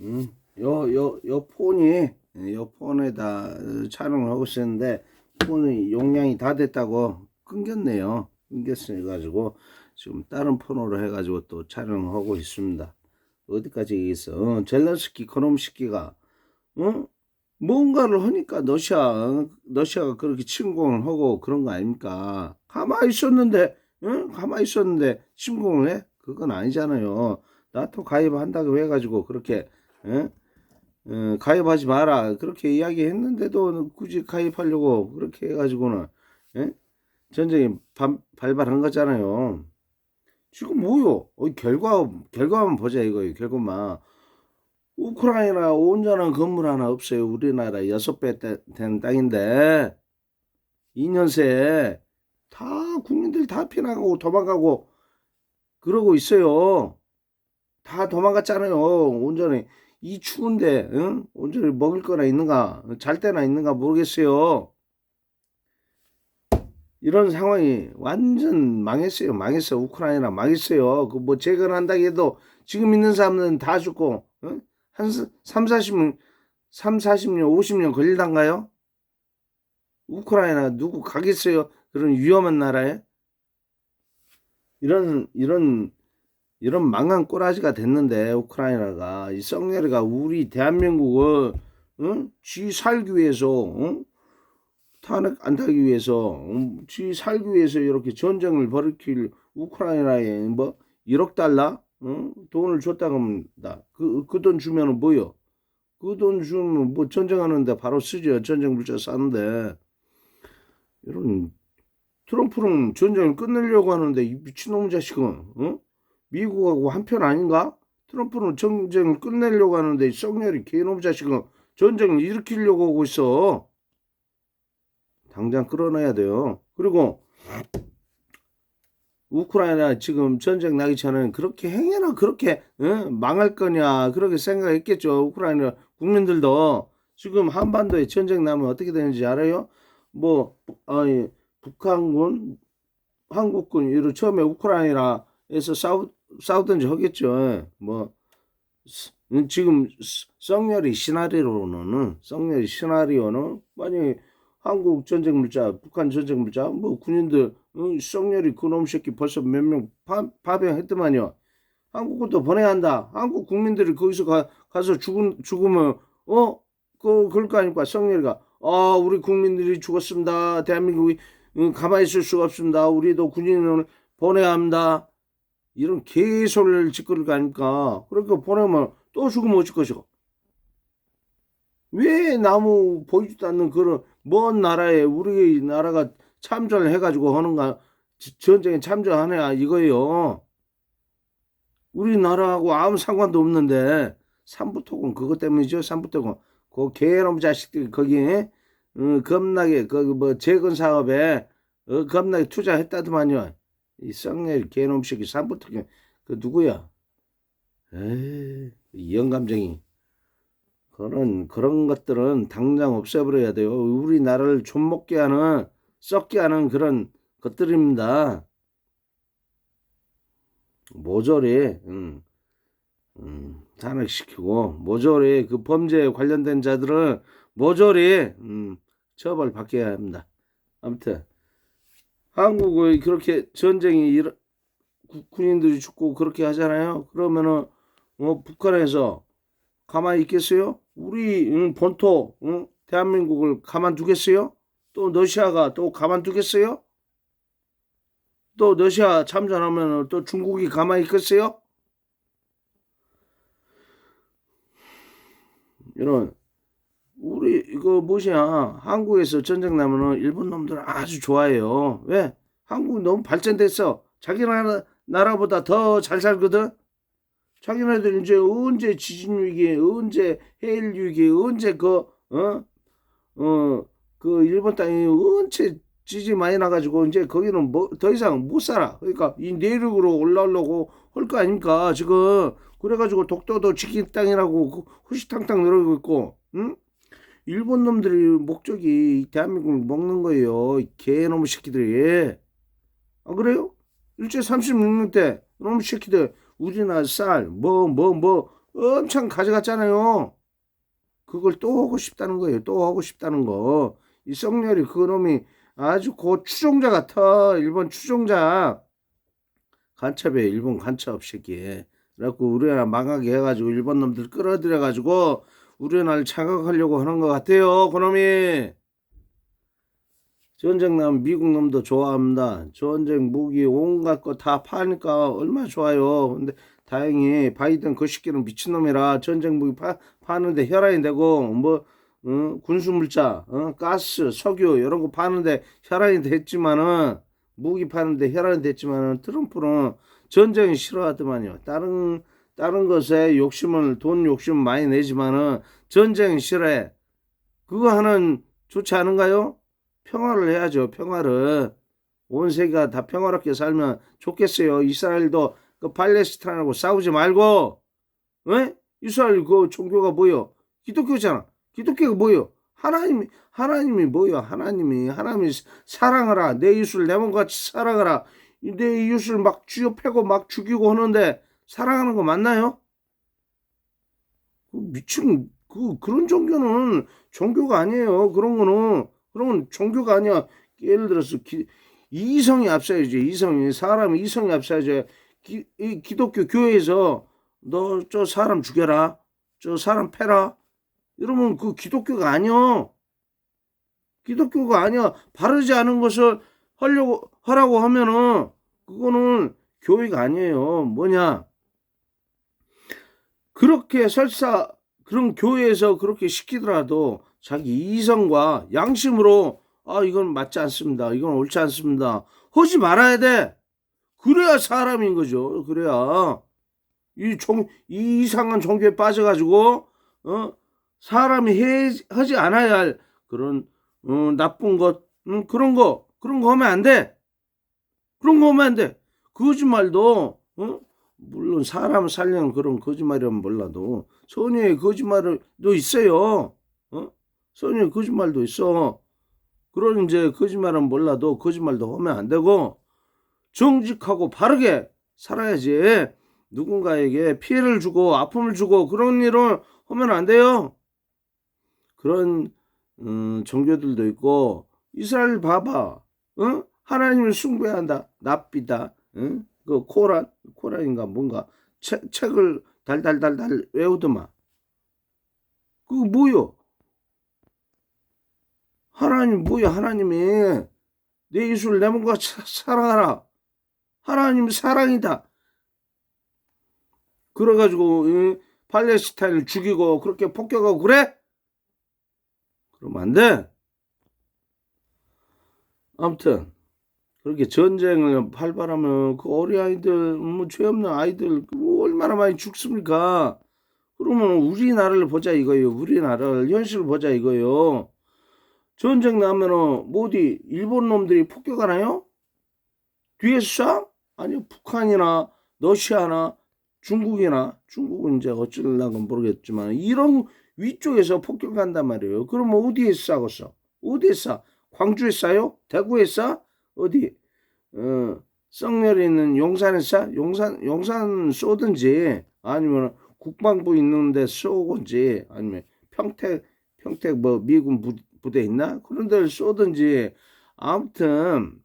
음, 요, 요, 요 폰이, 요 폰에다 촬영을 하고 있었는데, 폰이 용량이 다 됐다고 끊겼네요. 끊겼어가지고, 지금 다른 폰으로 해가지고 또 촬영을 하고 있습니다. 어디까지 있어? 어, 젤런스키, 코놈스키가, 어? 뭔가를 하니까 러시아, 어? 러시아가 그렇게 침공을 하고 그런 거 아닙니까? 가만히 있었는데, 응? 가만히 있었는데 침공을 해? 그건 아니잖아요. 나토 가입한다고 해가지고 그렇게, 응? 어, 가입하지 마라. 그렇게 이야기했는데도 굳이 가입하려고 그렇게 해가지고는, 예? 전쟁이 반, 발발한 거잖아요. 지금 뭐요? 어, 결과, 결과만 보자 이거예요. 결과만. 우크라이나 온전한 건물 하나 없어요. 우리나라 여섯 배 된 땅인데 2년 새에 다 국민들 다 피나가고 도망가고 그러고 있어요. 다 도망갔잖아요. 온전히 이 추운데 응? 온전히 먹을 거나 있는가 잘 때나 있는가 모르겠어요. 이런 상황이 완전 망했어요. 망했어. 우크라이나 망했어요. 그 뭐 재건한다 해도 지금 있는 사람들은 다 죽고 응? 한 3, 40년, 3, 40년, 50년 걸리단가요? 우크라이나 누구 가겠어요? 그런 위험한 나라에? 이런, 이런, 이런 망한 꼬라지가 됐는데, 우크라이나가, 이 썩내리가 우리 대한민국을, 응? 쥐 살기 위해서, 응? 탄핵 안 타기 위해서, 응? 쥐 살기 위해서 이렇게 전쟁을 벌이킬 우크라이나에 뭐, 1억 달러? 응? 돈을 줬다고 합니다. 그, 그 돈 주면은 뭐요? 그 돈 주면 뭐 전쟁하는데 바로 쓰죠. 전쟁 물자 싸는데. 이런, 트럼프는 전쟁을 끝내려고 하는데 이 미친놈 자식은, 어? 미국하고 한편 아닌가? 트럼프는 전쟁을 끝내려고 하는데 이 썩녀리 개놈 자식은 전쟁을 일으키려고 하고 있어. 당장 끌어내야 돼요. 그리고 우크라이나 지금 전쟁 나기 전에 그렇게 행여나 그렇게 어? 망할 거냐 그렇게 생각했겠죠. 우크라이나 국민들도 지금 한반도에 전쟁 나면 어떻게 되는지 알아요? 뭐 아니 북한군, 한국군 이로 처음에 우크라이나에서 싸우 싸우든지 하겠죠. 뭐 지금 썩렬이 시나리오로는 썩렬이 시나리오는 만약 한국 전쟁 물자, 북한 전쟁 물자, 뭐 군인들 응, 썩렬이 그놈 새끼 벌써 몇 명 파병했더만요. 한국도 보내야 한다. 한국 국민들이 거기서 가, 가서 죽은, 죽으면, 어? 그, 그럴 거 아닙니까? 썩렬이가. 아, 우리 국민들이 죽었습니다. 대한민국이 응, 가만히 있을 수가 없습니다. 우리도 군인을 보내야 합니다. 이런 개소리를 짓거릴 거 아닙니까? 그러니까 보내면 또 죽으면 어쩔 것이고. 왜 나무 보이지도 않는 그런 먼 나라에 우리 나라가 참전을 해가지고 하는가 전쟁에 참전하냐 이거예요. 우리나라하고 아무 상관도 없는데 삼부토군 그것 때문이죠. 삼부토군 그 개놈 자식들이 거기 어, 겁나게 거기 뭐 재건 사업에 어, 겁나게 투자했다더만요. 이 썩낼 개놈 새끼 삼부토군 그 누구야? 에이 이 영감쟁이. 그런 그런 것들은 당장 없애버려야 돼요. 우리나라를 좀먹게 하는 썩게 하는 그런 것들입니다. 모조리 음, 음, 탄핵시키고 모조리 그 범죄에 관련된 자들은 모조리 음, 처벌 받게 합니다. 아무튼 한국의 그렇게 전쟁이 일어, 군인들이 죽고 그렇게 하잖아요. 그러면은 어, 북한에서 가만히 있겠어요? 우리 응, 본토 응? 대한민국을 가만두겠어요? 또 러시아가 또 가만두겠어요? 또 러시아 참전하면 또 중국이 가만히 있겠어요? 이런 우리 이거 뭐냐 한국에서 전쟁 나면은 일본 놈들은 아주 좋아해요. 왜? 한국 너무 발전됐어. 자기 나라 나라보다 더 잘 살거든. 자기네들 이제 언제 지진 위기, 언제 해일 위기, 언제 그, 어, 어, 그 일본 땅이 언제 지진 많이 나가지고 이제 거기는 뭐 더 이상 못 살아. 그러니까 이 내륙으로 올라오려고 할 거 아닙니까? 지금 그래가지고 독도도 지킨 땅이라고 후시탕탕 늘어지고 있고, 응? 일본 놈들이 목적이 대한민국을 먹는 거예요. 개놈의 새끼들이. 아 그래요? 일제 36년 때 놈의 새끼들 우리나라 쌀, 뭐, 뭐, 뭐, 엄청 가져갔잖아요. 그걸 또 하고 싶다는 거예요. 또 하고 싶다는 거. 이 썩렬이 그놈이 아주 고 추종자 같아. 일본 추종자. 간첩이에요. 일본 간첩 새끼. 그래갖고 우리나라 망하게 해가지고 일본 놈들 끌어들여가지고 우리나라를 장악하려고 하는 것 같아요. 그놈이. 전쟁 나면 미국 놈도 좋아합니다. 전쟁 무기 온갖 거 다 파니까 얼마나 좋아요. 근데 다행히 바이든 그 시기는 미친놈이라 전쟁 무기 파, 파는데 혈안이 되고 뭐 어, 군수물자, 어, 가스, 석유 이런 거 파는데 혈안이 됐지만은 무기 파는데 혈안이 됐지만은 트럼프는 전쟁이 싫어하더만요. 다른 다른 것에 욕심을 돈 욕심 많이 내지만은 전쟁이 싫어해. 그거 하는 좋지 않은가요? 평화를 해야죠. 평화를 온 세계가 다 평화롭게 살면 좋겠어요. 이스라엘도 그 팔레스타인하고 싸우지 말고, 왜? 이스라엘 그 종교가 뭐요? 기독교잖아. 기독교가 뭐요? 하나님이 하나님이 뭐요? 하나님이 하나님이 사랑하라. 내 이웃을 내 몸같이 사랑하라. 내 이웃을 막 쥐어 패고 막 죽이고 하는데 사랑하는 거 맞나요? 그 미친 그 그런 종교는 종교가 아니에요. 그런 거는 그러면 종교가 아니야. 예를 들어서 기, 이성이 앞서야지. 이성이 사람 이성이 앞서야지. 기, 이 기독교 교회에서 너 저 사람 죽여라. 저 사람 패라. 이러면 그 기독교가 아니야. 기독교가 아니야. 바르지 않은 것을 하려고 하라고 하면은 그거는 교회가 아니에요. 뭐냐? 그렇게 설사 그런 교회에서 그렇게 시키더라도 자기 이성과 양심으로 아 이건 맞지 않습니다. 이건 옳지 않습니다. 하지 말아야 돼. 그래야 사람인 거죠. 그래야 이 종 이 이상한 종교에 빠져가지고 어 사람이 해 하지 않아야 할 그런 어, 나쁜 것 음, 그런 거 그런 거 하면 안 돼. 그런 거 하면 안 돼. 거짓말도 어? 물론 사람 살려는 그런 거짓말이라면 몰라도 선의의 거짓말도 있어요. 어? 선의의 거짓말도 있어. 그런 이제 거짓말은 몰라도 거짓말도 하면 안 되고 정직하고 바르게 살아야지. 누군가에게 피해를 주고 아픔을 주고 그런 일을 하면 안 돼요. 그런 음, 종교들도 있고 이스라엘 봐봐. 어? 하나님을 숭배한다. 납비다. 응? 그 코란 코란인가 뭔가 책, 책을 달달달달 외우더만. 그거 뭐요? 하나님 뭐야 하나님이 내 이웃을 내 몸과 사랑하라. 하나님 사랑이다. 그래가지고 이 팔레스타인을 죽이고 그렇게 폭격하고 그래? 그러면 안 돼. 아무튼 그렇게 전쟁을 활발하면 그 어린 아이들 뭐 죄 없는 아이들 뭐 얼마나 많이 죽습니까? 그러면 우리나라를 보자 이거예요. 우리나라를 현실을 보자 이거예요. 전쟁 나면은 뭐 어디 일본 놈들이 폭격하나요? 뒤에서 쏴? 아니요 북한이나 러시아나 중국이나 중국은 이제 어쩌려고 모르겠지만 이런 위쪽에서 폭격한단 말이에요. 그러면 어디에 싸겠어? 어디에 싸? 광주에 싸요? 대구에 싸? 어디? 어, 썩렬에 있는 용산에 싸? 용산 용산 쏘든지 아니면 국방부 있는데 쏘든지 아니면 평택 평택 뭐 미군 부, 부대 있나? 그런 데를 쏘든지 아무튼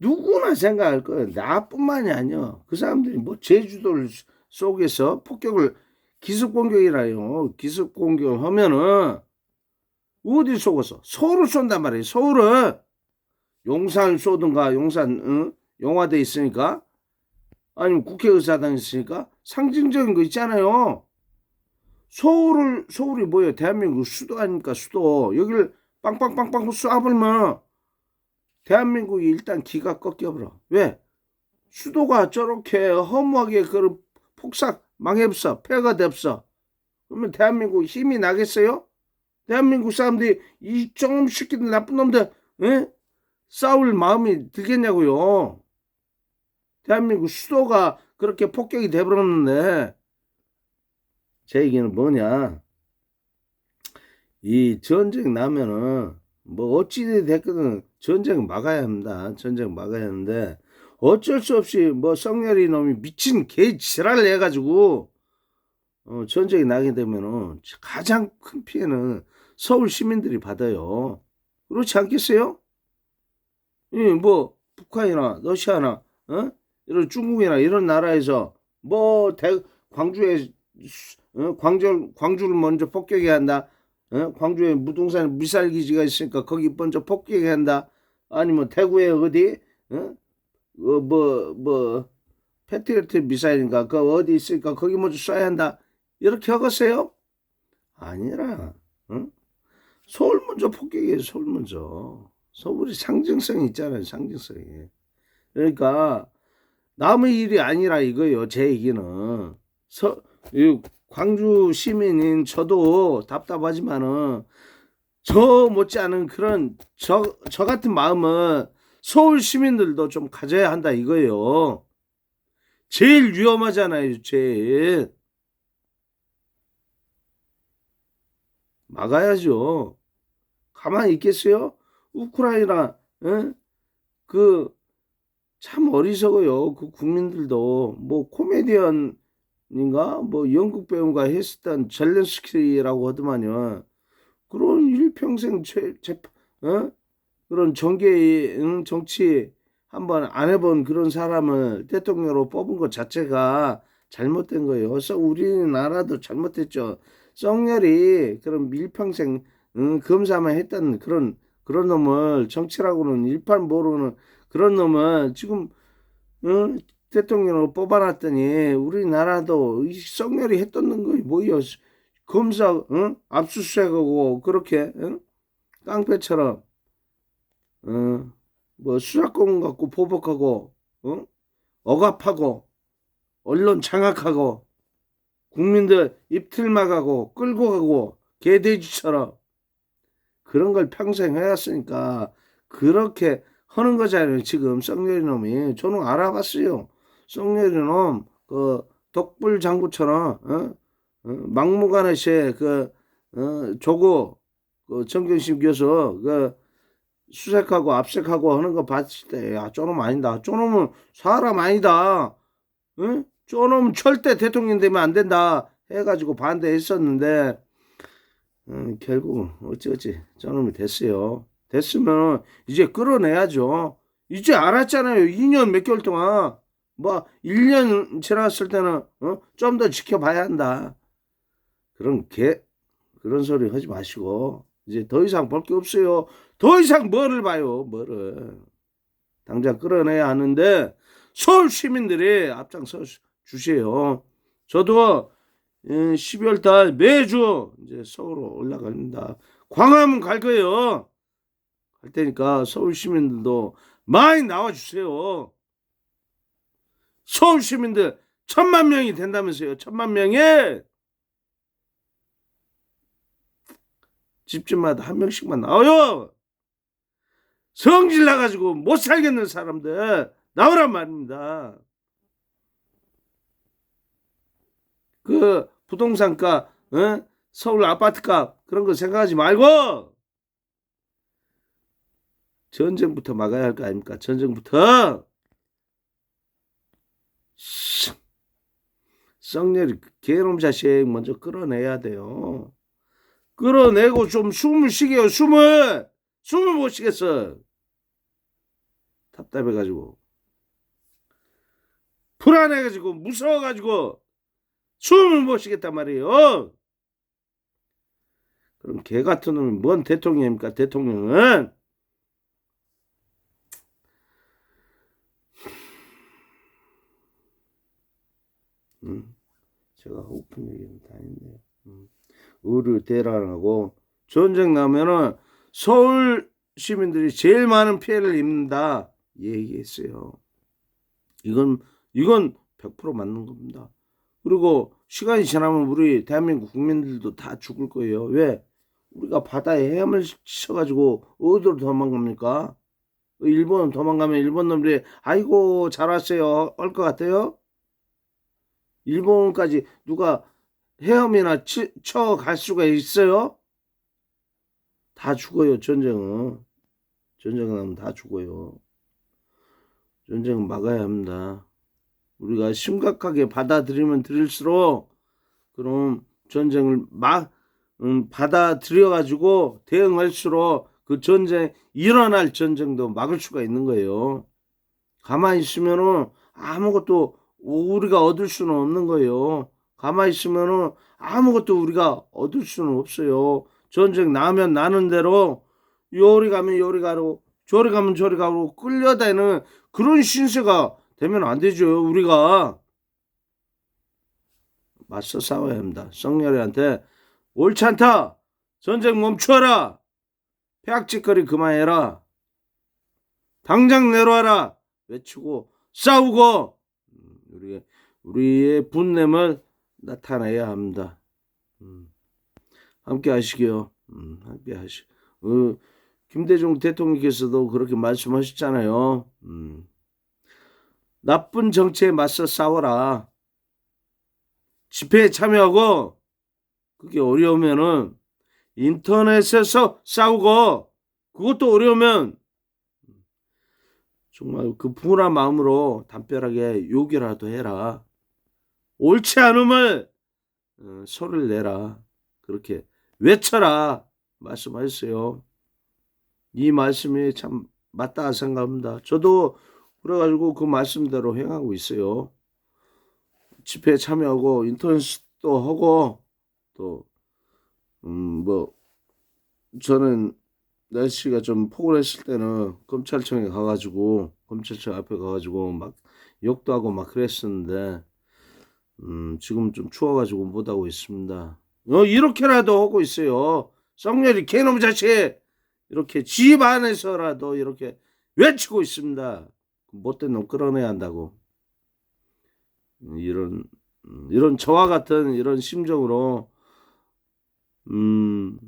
누구나 생각할 거예요. 나뿐만이 아니야. 그 사람들이 뭐 제주도를 속에서 폭격을 기습 공격이라요. 기습 공격을 하면은 어디 쏘고서 서울을 쏜단 말이에요. 서울을 용산 쏘든가 용산 응? 영화돼 있으니까 아니면 국회의사당 있으니까 상징적인 거 있잖아요. 서울을 서울이 뭐예요? 대한민국 수도 아닙니까 수도 여기를 빵빵빵빵 쏴버리면 대한민국이 일단 기가 꺾여버려. 왜? 수도가 저렇게 허무하게 그 폭삭 망해버서 폐가 됐어. 그러면 대한민국 힘이 나겠어요? 대한민국 사람들이 이 조금 시키는 나쁜 놈들 에? 싸울 마음이 들겠냐고요. 대한민국 수도가 그렇게 폭격이 돼버렸는데 제 얘기는 뭐냐 이 전쟁 나면은 뭐 어찌 됐든 전쟁 막아야 합니다. 전쟁 막아야 하는데 어쩔 수 없이 뭐 성렬이 놈이 미친 개 지랄을 해가지고 어, 전쟁이 나게 되면은 가장 큰 피해는 서울 시민들이 받아요. 그렇지 않겠어요? 예, 뭐 북한이나 러시아나 어? 이런 중국이나 이런 나라에서 뭐 대, 광주에 어? 광주 광주를 먼저 폭격해야 한다. 어? 광주에 무동산 미사일 기지가 있으니까 거기 먼저 폭격해야 한다. 아니면 대구에 어디 어? 어, 뭐, 뭐, 패트리어트 미사일인가, 그 어디 있으니까 거기 먼저 쏴야 한다. 이렇게 하겠어요? 아니라, 응? 서울 먼저 폭격이에요, 서울 먼저. 서울이 상징성이 있잖아요, 상징성이. 그러니까, 남의 일이 아니라 이거예요, 제 얘기는. 서, 이 광주 시민인 저도 답답하지만은, 저 못지않은 그런, 저, 저 같은 마음은 서울 시민들도 좀 가져야 한다 이거예요. 제일 위험하잖아요, 제일. 막아야죠. 가만히 있겠어요? 우크라이나, 에? 그, 참 어리석어요. 그 국민들도. 뭐, 코미디언인가? 뭐, 영국 배우가 했었던 젤렌스키라고 하더만요. 그런 일평생 재, 재, 어? 그런 정계, 응, 정치 한번 안 해본 그런 사람을 대통령으로 뽑은 것 자체가 잘못된 거예요. 그래서 우리나라도 잘못했죠. 썩렬이 그런 밀평생 응, 검사만 했던 그런 그런 놈을 정치라고는 일판 모르는 그런 놈을 지금 응, 대통령으로 뽑아놨더니 우리나라도 이 썩렬이 했던 거 뭐예요? 검사 응? 압수수색하고 그렇게 응? 깡패처럼 어, 뭐 수사권 갖고 보복하고 어? 억압하고 언론 장악하고 국민들 입틀 막하고 끌고 가고 개돼지처럼 그런 걸 평생 해왔으니까 그렇게 하는 거잖아요. 지금 썩렬이 놈이 저는 알아봤어요. 썩렬이 놈그 독불 장구처럼 어? 어? 막무가내 시 그 어? 조고 그 정경심 교수 그 수색하고 압색하고 하는 거 봤을 때, 야, 쪼놈 아니다. 쪼놈은 사람 아니다. 응? 쪼놈은 절대 대통령 되면 안 된다. 해가지고 반대했었는데, 음, 결국, 어찌어찌, 쪼놈이 됐어요. 됐으면, 이제 끌어내야죠. 이제 알았잖아요. 2년 몇 개월 동안. 뭐, 1년 지났을 때는, 어? 좀 더 지켜봐야 한다. 그런 개, 그런 소리 하지 마시고, 이제 더 이상 볼 게 없어요. 더 이상 뭐를 봐요, 뭐를. 당장 끌어내야 하는데, 서울 시민들이 앞장서 주세요. 저도 12월 달 매주 이제 서울로 올라갑니다. 광화문 갈 거예요. 갈 테니까 서울 시민들도 많이 나와 주세요. 서울 시민들 천만 명이 된다면서요. 천만 명이 집집마다 한 명씩만 나와요. 성질 나가지고 못 살겠는 사람들 나오란 말입니다. 그 부동산가, 어? 서울 아파트값 그런 거 생각하지 말고 전쟁부터 막아야 할 거 아닙니까? 전쟁부터 썩렬이 개놈 자식 먼저 끌어내야 돼요. 끌어내고 좀 숨을 쉬게요. 숨을 숨을 못 쉬겠어. 답답해가지고 불안해가지고 무서워가지고 숨을 못 쉬겠단 말이에요. 그럼 개 같은 놈이 뭔 대통령입니까? 대통령은 음, 제가 오픈 얘기는 다 했네요. 음. 의류 대란하고 전쟁 나면은 서울 시민들이 제일 많은 피해를 입는다 얘기했어요. 이건 이건 100% 맞는 겁니다. 그리고 시간이 지나면 우리 대한민국 국민들도 다 죽을 거예요. 왜? 우리가 바다에 헤엄을 치셔가지고 어디로 도망갑니까? 일본 도망가면 일본 놈들이 아이고 잘 왔어요 할 것 같아요? 일본까지 누가 헤엄이나 쳐 갈 수가 있어요? 다 죽어요, 전쟁은. 전쟁 나면 다 죽어요. 전쟁은 막아야 합니다. 우리가 심각하게 받아들이면 들일수록 그럼 전쟁을 막 음, 받아들여 가지고 대응할수록 그 전쟁 일어날 전쟁도 막을 수가 있는 거예요. 가만히 있으면은 아무것도 우리가 얻을 수는 없는 거예요. 가만히 있으면은 아무것도 우리가 얻을 수는 없어요. 전쟁 나면 나는 대로 요리 가면 요리 가로 저리 가면 저리 가로 끌려다니는 그런 신세가 되면 안 되죠. 우리가 맞서 싸워야 합니다. 성렬이한테 옳지 않다. 전쟁 멈추어라. 폐악짓거리 그만해라. 당장 내려와라. 외치고 싸우고 음, 우리의 우리의 분냄을 나타내야 합니다. 음, 함께 하시기요. 음, 함께 하시. 어, 김대중 대통령께서도 그렇게 말씀하셨잖아요. 음, 나쁜 정치에 맞서 싸워라. 집회에 참여하고 그게 어려우면은 인터넷에서 싸우고 그것도 어려우면 정말 그 분한 마음으로 담벼락에 욕이라도 해라. 옳지 않음을 어, 소리를 내라. 그렇게 외쳐라. 말씀하셨어요. 이 말씀이 참 맞다 생각합니다. 저도 그래가지고 그 말씀대로 행하고 있어요. 집회에 참여하고 인터넷도 하고 또 음 뭐 저는 날씨가 좀 포근했을 때는 검찰청에 가가지고 검찰청 앞에 가가지고 막 욕도 하고 막 그랬었는데 음 지금 좀 추워가지고 못 하고 있습니다. 어 이렇게라도 하고 있어요. 성렬이 개놈 자식 이렇게 집 안에서라도 이렇게 외치고 있습니다. 못된 놈 끌어내야 한다고. 이런 음, 이런 저와 같은 이런 심정으로 음,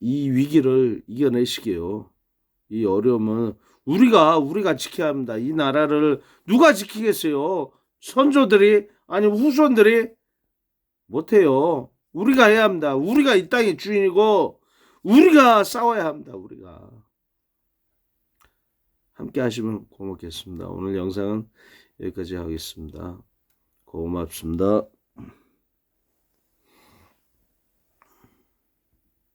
이 위기를 이겨내시게요. 이 어려움은 우리가 우리가 지켜야 합니다. 이 나라를 누가 지키겠어요? 선조들이 아니 후손들이 못해요. 우리가 해야 합니다. 우리가 이 땅의 주인이고 우리가 싸워야 합니다. 우리가 함께 하시면 고맙겠습니다. 오늘 영상은 여기까지 하겠습니다. 고맙습니다.